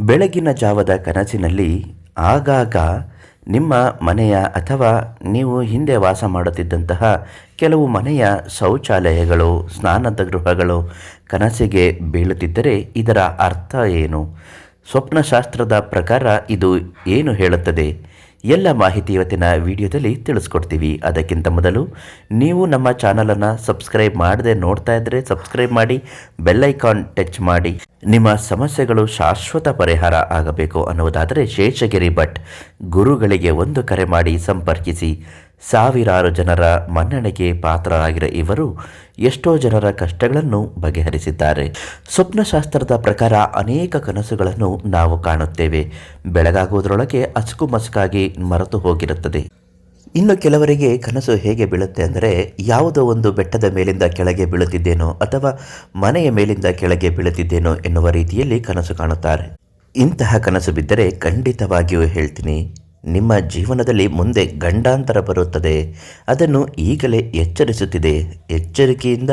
ಬೆಳಗಿನ ಜಾವದ ಕನಸಿನಲ್ಲಿ ಆಗಾಗ ನಿಮ್ಮ ಮನೆಯ ಅಥವಾ ನೀವು ಹಿಂದೆ ವಾಸ ಮಾಡುತ್ತಿದ್ದಂತಹ ಕೆಲವು ಮನೆಯ ಶೌಚಾಲಯಗಳು, ಸ್ನಾನದ ಗೃಹಗಳು ಕನಸಿಗೆ ಬೀಳುತ್ತಿದ್ದರೆ ಇದರ ಅರ್ಥ ಏನು? ಸ್ವಪ್ನಶಾಸ್ತ್ರದ ಪ್ರಕಾರ ಇದು ಏನು ಹೇಳುತ್ತದೆ? ಎಲ್ಲ ಮಾಹಿತಿ ಇವತ್ತಿನ ವಿಡಿಯೋದಲ್ಲಿ ತಿಳಿಸ್ಕೊಡ್ತೀವಿ. ಅದಕ್ಕಿಂತ ಮೊದಲು ನೀವು ನಮ್ಮ ಚಾನಲನ್ನು ಸಬ್ಸ್ಕ್ರೈಬ್ ಮಾಡದೆ ನೋಡ್ತಾ ಇದ್ದರೆ ಸಬ್ಸ್ಕ್ರೈಬ್ ಮಾಡಿ ಬೆಲ್ಲೈಕಾನ್ ಟಚ್ ಮಾಡಿ. ನಿಮ್ಮ ಸಮಸ್ಯೆಗಳು ಶಾಶ್ವತ ಪರಿಹಾರ ಆಗಬೇಕು ಅನ್ನುವುದಾದರೆ ಶೇಷಗಿರಿ ಭಟ್ ಗುರುಗಳಿಗೆ ಒಂದು ಕರೆ ಮಾಡಿ ಸಂಪರ್ಕಿಸಿ. ಸಾವಿರಾರು ಜನರ ಮನ್ನಣೆಗೆ ಪಾತ್ರರಾಗಿರೋ ಇವರು ಎಷ್ಟೋ ಜನರ ಕಷ್ಟಗಳನ್ನು ಬಗೆಹರಿಸಿದ್ದಾರೆ. ಸ್ವಪ್ನಶಾಸ್ತ್ರದ ಪ್ರಕಾರ ಅನೇಕ ಕನಸುಗಳನ್ನು ನಾವು ಕಾಣುತ್ತೇವೆ. ಬೆಳಗಾಗುವುದರೊಳಗೆ ಅಸುಕು ಮಸುಕಾಗಿ ಮರೆತು ಹೋಗಿರುತ್ತದೆ. ಇನ್ನು ಕೆಲವರಿಗೆ ಕನಸು ಹೇಗೆ ಬೀಳುತ್ತೆ ಅಂದರೆ, ಯಾವುದೋ ಒಂದು ಬೆಟ್ಟದ ಮೇಲಿಂದ ಕೆಳಗೆ ಬೀಳುತ್ತಿದ್ದೇನೋ ಅಥವಾ ಮನೆಯ ಮೇಲಿಂದ ಕೆಳಗೆ ಬೀಳುತ್ತಿದ್ದೇನೋ ಎನ್ನುವ ರೀತಿಯಲ್ಲಿ ಕನಸು ಕಾಣುತ್ತಾರೆ. ಇಂತಹ ಕನಸು ಬಿದ್ದರೆ ಖಂಡಿತವಾಗಿಯೂ ಹೇಳ್ತೀನಿ. ನಿಮ್ಮ ಜೀವನದಲ್ಲಿ ಮುಂದೆ ಗಂಡಾಂತರ ಬರುತ್ತದೆ. ಅದನ್ನು ಈಗಲೇ ಎಚ್ಚರಿಸುತ್ತಿದೆ. ಎಚ್ಚರಿಕೆಯಿಂದ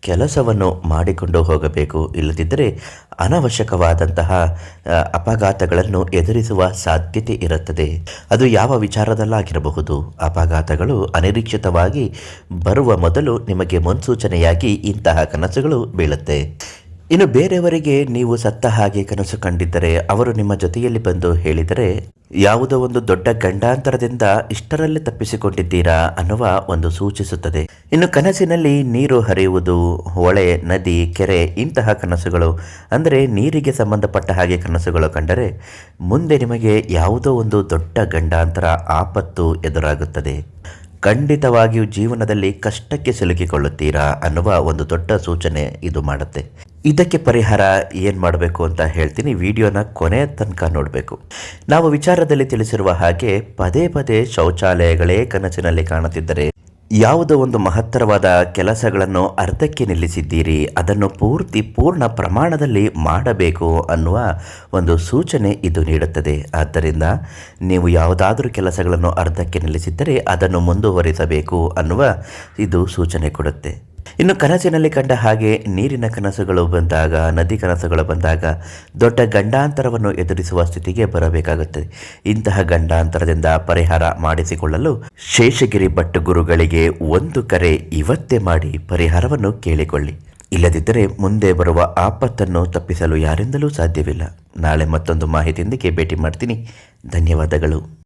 ಕೆಲಸವನ್ನು ಮಾಡಿಕೊಂಡು ಹೋಗಬೇಕು. ಇಲ್ಲದಿದ್ದರೆ ಅನವಶ್ಯಕವಾದಂತಹ ಅಪಘಾತಗಳನ್ನು ಎದುರಿಸುವ ಸಾಧ್ಯತೆ ಇರುತ್ತದೆ. ಅದು ಯಾವ ವಿಚಾರದಲ್ಲಾಗಿರಬಹುದು? ಅಪಘಾತಗಳು ಅನಿರೀಕ್ಷಿತವಾಗಿ ಬರುವ ಮೊದಲು ನಿಮಗೆ ಮುನ್ಸೂಚನೆಯಾಗಿ ಇಂತಹ ಕನಸುಗಳು ಬೀಳುತ್ತೆ. ಇನ್ನು ಬೇರೆಯವರಿಗೆ ನೀವು ಸತ್ತ ಹಾಗೆ ಕನಸು ಕಂಡಿದ್ದರೆ ಅವರು ನಿಮ್ಮ ಜೊತೆಯಲ್ಲಿ ಬಂದು ಹೇಳಿದರೆ, ಯಾವುದೋ ಒಂದು ದೊಡ್ಡ ಗಂಡಾಂತರದಿಂದ ಇಷ್ಟರಲ್ಲೇ ತಪ್ಪಿಸಿಕೊಂಡಿದ್ದೀರಾ ಅನ್ನುವ ಒಂದು ಸೂಚಿಸುತ್ತದೆ. ಇನ್ನು ಕನಸಿನಲ್ಲಿ ನೀರು ಹರಿಯುವುದು, ಹೊಳೆ, ನದಿ, ಕೆರೆ ಇಂತಹ ಕನಸುಗಳು, ಅಂದರೆ ನೀರಿಗೆ ಸಂಬಂಧಪಟ್ಟ ಹಾಗೆ ಕನಸುಗಳು ಕಂಡರೆ ಮುಂದೆ ನಿಮಗೆ ಯಾವುದೋ ಒಂದು ದೊಡ್ಡ ಗಂಡಾಂತರ ಆಪತ್ತು ಎದುರಾಗುತ್ತದೆ. ಖಂಡಿತವಾಗಿಯೂ ಜೀವನದಲ್ಲಿ ಕಷ್ಟಕ್ಕೆ ಸಿಲುಕಿಕೊಳ್ಳುತ್ತೀರಾ ಅನ್ನುವ ಒಂದು ದೊಡ್ಡ ಸೂಚನೆ ಇದು ಮಾಡುತ್ತೆ. ಇದಕ್ಕೆ ಪರಿಹಾರ ಏನು ಮಾಡಬೇಕು ಅಂತ ಹೇಳ್ತೀನಿ. ವಿಡಿಯೋನ ಕೊನೆ ತನಕ ನೋಡಬೇಕು. ನಾವು ವಿಚಾರದಲ್ಲಿ ತಿಳಿಸಿರುವ ಹಾಗೆ ಪದೇ ಪದೇ ಶೌಚಾಲಯಗಳೇ ಕನಸಿನಲ್ಲಿ ಕಾಣುತ್ತಿದ್ದರೆ ಯಾವುದೋ ಒಂದು ಮಹತ್ತರವಾದ ಕೆಲಸಗಳನ್ನು ಅರ್ಧಕ್ಕೆ ನಿಲ್ಲಿಸಿದ್ದೀರಿ. ಅದನ್ನು ಪೂರ್ತಿ ಪೂರ್ಣ ಪ್ರಮಾಣದಲ್ಲಿ ಮಾಡಬೇಕು ಅನ್ನುವ ಒಂದು ಸೂಚನೆ ಇದು ನೀಡುತ್ತದೆ. ಆದ್ದರಿಂದ ನೀವು ಯಾವುದಾದರೂ ಕೆಲಸಗಳನ್ನು ಅರ್ಧಕ್ಕೆ ನಿಲ್ಲಿಸಿದ್ದರೆ ಅದನ್ನು ಮುಂದುವರಿಸಬೇಕು ಅನ್ನುವ ಇದು ಸೂಚನೆ ಕೊಡುತ್ತೆ. ಇನ್ನು ಕನಸಿನಲ್ಲಿ ಕಂಡ ಹಾಗೆ ನೀರಿನ ಕನಸುಗಳು ಬಂದಾಗ, ನದಿ ಕನಸುಗಳು ಬಂದಾಗ ದೊಡ್ಡ ಗಂಡಾಂತರವನ್ನು ಎದುರಿಸುವ ಸ್ಥಿತಿಗೆ ಬರಬೇಕಾಗುತ್ತದೆ. ಇಂತಹ ಗಂಡಾಂತರದಿಂದ ಪರಿಹಾರ ಮಾಡಿಸಿಕೊಳ್ಳಲು ಶೇಷಗಿರಿ ಭಟ್ ಗುರುಗಳಿಗೆ ಒಂದು ಕರೆ ಇವತ್ತೇ ಮಾಡಿ ಪರಿಹಾರವನ್ನು ಕೇಳಿಕೊಳ್ಳಿ. ಇಲ್ಲದಿದ್ದರೆ ಮುಂದೆ ಬರುವ ಆಪತ್ತನ್ನು ತಪ್ಪಿಸಲು ಯಾರಿಂದಲೂ ಸಾಧ್ಯವಿಲ್ಲ. ನಾಳೆ ಮತ್ತೊಂದು ಮಾಹಿತಿಯೊಂದಿಗೆ ಭೇಟಿ ಮಾಡ್ತೀನಿ. ಧನ್ಯವಾದಗಳು.